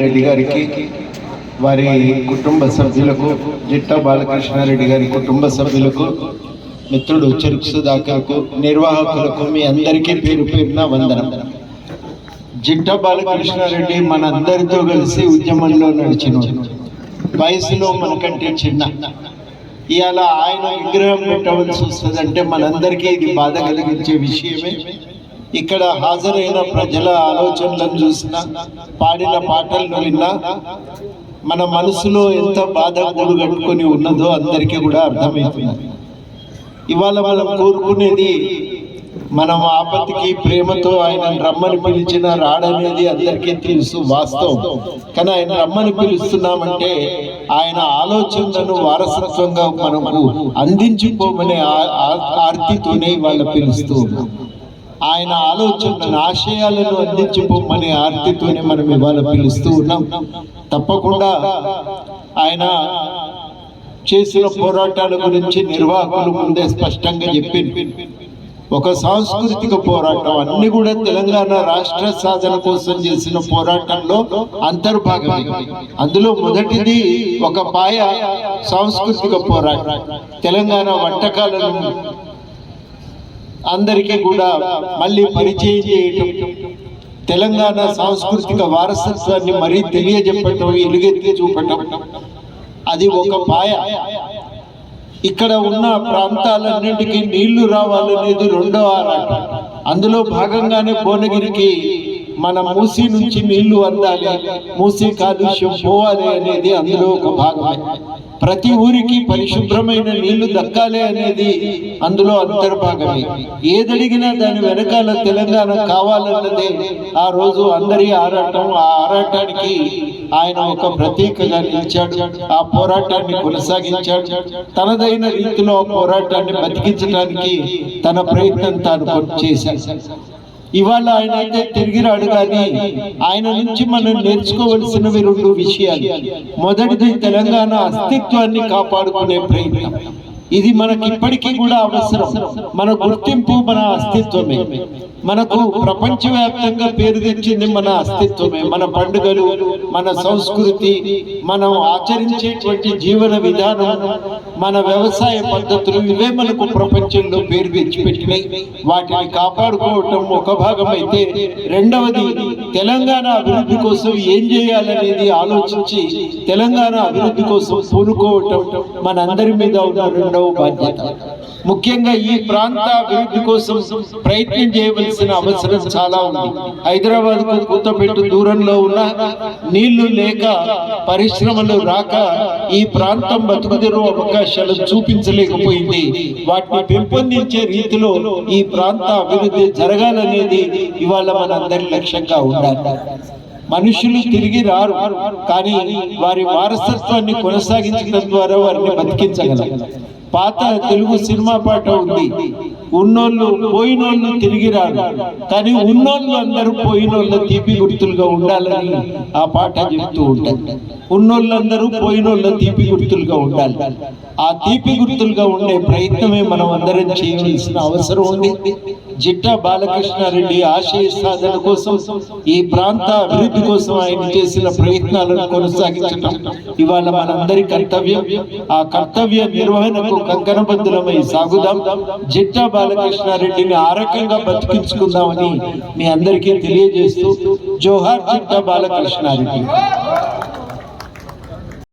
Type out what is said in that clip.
రెడ్డి గారికి వారి కుటుంబ సభ్యులకు జిట్టా బాలకృష్ణారెడ్డి గారి కుటుంబ సభ్యులకు మిత్రుడు చెరుకు సుధాకర్కు నిర్వాహకులకు మీ అందరికీ పేరు పేరున వందనం. జిట్టా బాలకృష్ణారెడ్డి మనందరితో కలిసి ఉద్యమంలో నడిచిన వయసులో మనకంటే చిన్న. ఇవాళ ఆయన విగ్రహం పెట్టవలసి వస్తుందంటే మనందరికీ ఇది బాధ కలిగించే విషయమే. ఇక్కడ హాజరైన ప్రజల ఆలోచనలను చూసినా పాడిన పాటలను విన్నా మన మనసులో ఎంత బాధ కట్టుకొని ఉన్నదో అందరికీ కూడా అర్థమవుతుంది. ఇవాళ మనం కోరుకునేది మనం ఆపత్తికి ప్రేమతో ఆయన రమ్మని పిలిచిన రాడనేది అందరికీ తెలుసు వాస్తవం. కానీ ఆయన రమ్మని పిలుస్తున్నామంటే ఆయన ఆలోచనలను వారసత్వంగా మనము అందించుకోమనే ఆర్తితోనే ఇవాళ పిలుస్తూ ఉన్నాం. ఆయన ఆలోచనలను ఆశయాలను అందించిపోమనే ఆర్తితోనే మనం ఇవాళ పిలుస్తూ ఉన్నాం. తప్పకుండా ఆయన చేసిన పోరాటాల గురించి నిర్వాహకులు ముందే స్పష్టంగా చెప్పింది ఒక సాంస్కృతిక పోరాటం అన్ని కూడా తెలంగాణ రాష్ట్ర సాధన కోసం చేసిన పోరాటంలో అంతర్భాగమే. అందులో మొదటిది ఒక పాయ సాంస్కృతిక పోరాటం. తెలంగాణ వంటకాలను అందరికీ కూడా మళ్ళీ పరిచయం చేయటం తెలంగాణ సాంస్కృతిక వారసత్వాన్ని మరీ తెలియజెప్పటం ఎలుగెత్తి చూపటం అది ఒక పాయ. ఇక్కడ ఉన్న ప్రాంతాలన్నింటికీ నీళ్ళు రావాలనేది రెండో ఆరాటం. అందులో భాగంగానే భువనగిరికి మన మూసీ నుంచి నీళ్ళు అందాలి. మూసీ కాలుష్యం పోవాలి అనేది అందులో ఒక భాగమే ప్రతి ఊరికి పరిశుభ్రమైన నీళ్ళు దక్కాలి అనేది అందులో అంతర్భాగమే. ఏదడిగినా దాని వెనకాల తెలంగాణ కావాలన్నదే. ఆ రోజు అందరి ఆరాటం ఆ ఆరాటానికి ఆయన ఒక ప్రతీకగా నిలిచాడు. ఆ పోరాటాన్ని కొనసాగించాడు. తనదైన రీతిలో ఆ పోరాటాన్ని బతికించడానికి తన ప్రయత్నం తాను చేశాడు. ఇవాళ ఆయన అయితే తిరిగి రాడు కానీ ఆయన నుంచి మనం నేర్చుకోవలసినవి రెండు విషయాలు. మొదటిది తెలంగాణ అస్తిత్వాన్ని కాపాడుకునే ప్రయత్నం. ఇది మనకి ఇప్పటికీ కూడా అవసరం. మన గుర్తింపు మన అస్తిత్వమే. మనకు ప్రపంచవ్యాప్తంగా పేరు తెచ్చింది మన అస్తిత్వమే. మన పండుగలు మన సంస్కృతి మనం ఆచరించేటువంటి జీవన విధానం మన వ్యవసాయ పద్ధతులు ఇవే మనకు ప్రపంచంలో పేరు తెచ్చిపెట్టినాయి వాటిని కాపాడుకోవటం ఒక భాగం అయితే రెండవది తెలంగాణ అభివృద్ధి కోసం ఏం చేయాలనేది ఆలోచించి తెలంగాణ అభివృద్ధి కోసం పూనుకోవటం మనందరి మీద ఉన్న రెండవ బాధ్యత. ముఖ్యంగా ఈ ప్రాంత అభివృద్ధి కోసం ప్రయత్నం చేయవలసిన అవసరం చాలా ఉంది. హైదరాబాద్కు కూతపెట్టు దూరంలో ఉన్న నీళ్ళు లేక పరిశ్రమలు రాక ఈ ప్రాంతం బతుకుదెరువు అవకాశాలు చూపించలేకపోయింది. వాటిని పెంపొందించే రీతిలో ఈ ప్రాంత అభివృద్ధి జరగాలనేది ఇవాళ మనందరి లక్ష్యంగా ఉండాలి. మనుషులు తిరిగి రారు కానీ వారి వారసత్వాన్ని కొనసాగించడం ద్వారా వారిని బతికించగలరు పాత తెలుగు సినిమా పాట ఉంది. ఉన్నోళ్ళు పోయినోళ్ళు తిరిగి రారు కానీ ఉన్నోళ్ళు అందరూ పోయినోళ్ళ తీపి గుర్తులుగా ఉండాలని ఆ పాట చెప్తూ ఉంటారు ఉన్నోళ్ళందరూ పోయినోళ్ళ తీపి గుర్తులుగా ఉండాలి. ఆ తీపి గుర్తులుగా ఉండే ప్రయత్నమే మనం అందరం చేయవలసిన అవసరం ఉంది. జిట్టా బాలకృష్ణారెడ్డి ఆశయ సాధన కోసం ఈ ప్రాంత అభివృద్ధి కోసం ఆయన చేసిన ప్రయత్నాలను కొనసాగించడం ఇవాళ మనందరి కర్తవ్యం. ఆ కర్తవ్య నిర్వహణకు కంకణబద్ధులమై సాగుదాం. జిట్టా బాలకృష్ణారెడ్డిని ఆరోగ్యంగా బతికించుకుందామని మీ అందరికీ తెలియజేస్తూ జోహార్ జిట్టా బాలకృష్ణారెడ్డి.